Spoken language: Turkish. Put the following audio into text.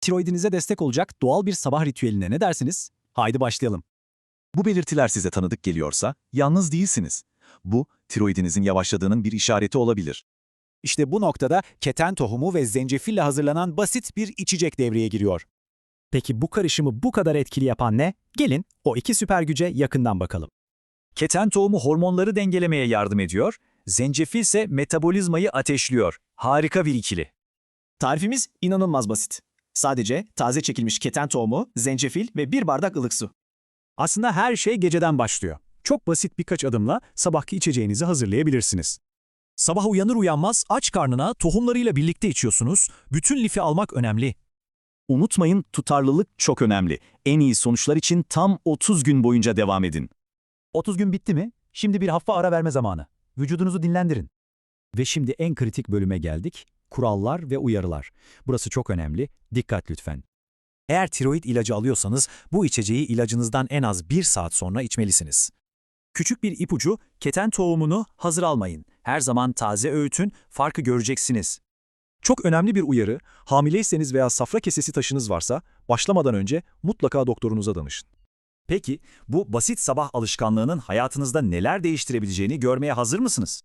Tiroidinize destek olacak doğal bir sabah ritüeline ne dersiniz? Haydi başlayalım. Bu belirtiler size tanıdık geliyorsa yalnız değilsiniz. Bu, tiroidinizin yavaşladığının bir işareti olabilir. İşte bu noktada keten tohumu ve zencefille hazırlanan basit bir içecek devreye giriyor. Peki bu karışımı bu kadar etkili yapan ne? Gelin o iki süper güce yakından bakalım. Keten tohumu hormonları dengelemeye yardım ediyor, zencefil ise metabolizmayı ateşliyor. Harika bir ikili. Tarifimiz inanılmaz basit. Sadece taze çekilmiş keten tohumu, zencefil ve bir bardak ılık su. Aslında her şey geceden başlıyor. Çok basit birkaç adımla sabahki içeceğinizi hazırlayabilirsiniz. Sabah uyanır uyanmaz aç karnına tohumlarıyla birlikte içiyorsunuz. Bütün lifi almak önemli. Unutmayın tutarlılık çok önemli. En iyi sonuçlar için tam 30 gün boyunca devam edin. 30 gün bitti mi? Şimdi bir hafif ara verme zamanı. Vücudunuzu dinlendirin. Ve şimdi en kritik bölüme geldik. Kurallar ve uyarılar. Burası çok önemli. Dikkat lütfen. Eğer tiroid ilacı alıyorsanız bu içeceği ilacınızdan en az bir saat sonra içmelisiniz. Küçük bir ipucu, keten tohumunu hazır almayın. Her zaman taze öğütün, farkı göreceksiniz. Çok önemli bir uyarı, hamileyseniz veya safra kesesi taşınız varsa başlamadan önce mutlaka doktorunuza danışın. Peki, bu basit sabah alışkanlığının hayatınızda neler değiştirebileceğini görmeye hazır mısınız?